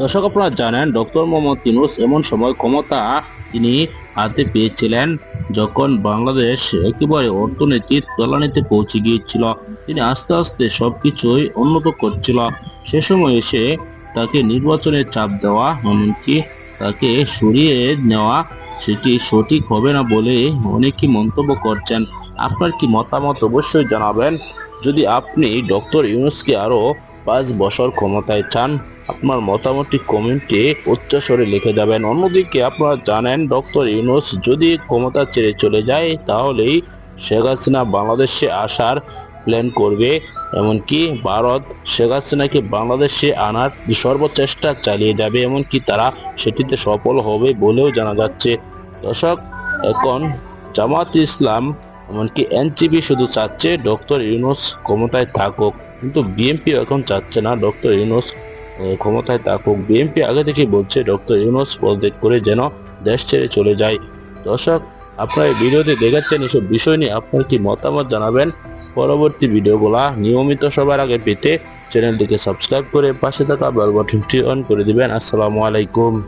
দর্শক, আপনারা জানেন, ডক্টর মোহাম্মদ ইউনুস এমন সময় ক্ষমতা তিনি হাতে পেয়েছিলেন যখন বাংলাদেশ একেবারে অর্থনীতির তলানিতে পৌঁছে গিয়েছিল। তিনি আস্তে আস্তে সবকিছুই উন্নত করছিল। সে সময় এসে তাকে নির্বাচনের চাপ দেওয়া, এমনকি তাকে সরিয়ে নেওয়া, সেটি সঠিক হবে না বলে অনেকেই মন্তব্য করছেন। আপনার কি মতামত অবশ্যই জানাবেন। যদি আপনি ডক্টর ইউনুসকে আরও পাঁচ বছর ক্ষমতায় চান আপনার মতামতটি কমেন্টে উচ্চস্বরে লিখে যাবেন অন্যদিকে আপনারা জানেন, ডক্টর ইউনুস যদি ক্ষমতা ছেড়ে চলে যায়, তাহলেই শেখ হাসিনা বাংলাদেশে আসার প্ল্যান করবে। এমনকি ভারত শেখ হাসিনাকে বাংলাদেশে আনার সর্বচেষ্টা চালিয়ে যাবে, এমনকি তারা সেটিতে সফল হবে বলেও জানা যাচ্ছে। দর্শক, এখন জামাত ইসলাম, এমনকি এনসিপি শুধু চাচ্ছে ডক্টর ইউনুস ক্ষমতায় থাকুক, কিন্তু বিএনপি এখন চাচ্ছে না ডক্টর ইউনুস ক্ষমতায় থাকুক। বিএনপি আগে থেকেই বলছে, ডক্টর ইউনুস পদত্যাগ করে যেন দেশ ছেড়ে চলে যায়। দর্শক, আপনার ভিডিওতে দেখাচ্ছেন এসব বিষয় নিয়ে। আপনার কি মতামত জানাবেন? পরবর্তী ভিডিওগুলা নিয়মিত সবার আগে পেতে চ্যানেলটিকে সাবস্ক্রাইব করে পাশে থাকা বেল বাটনটি অন করে দিবেন। আসসালামু আলাইকুম।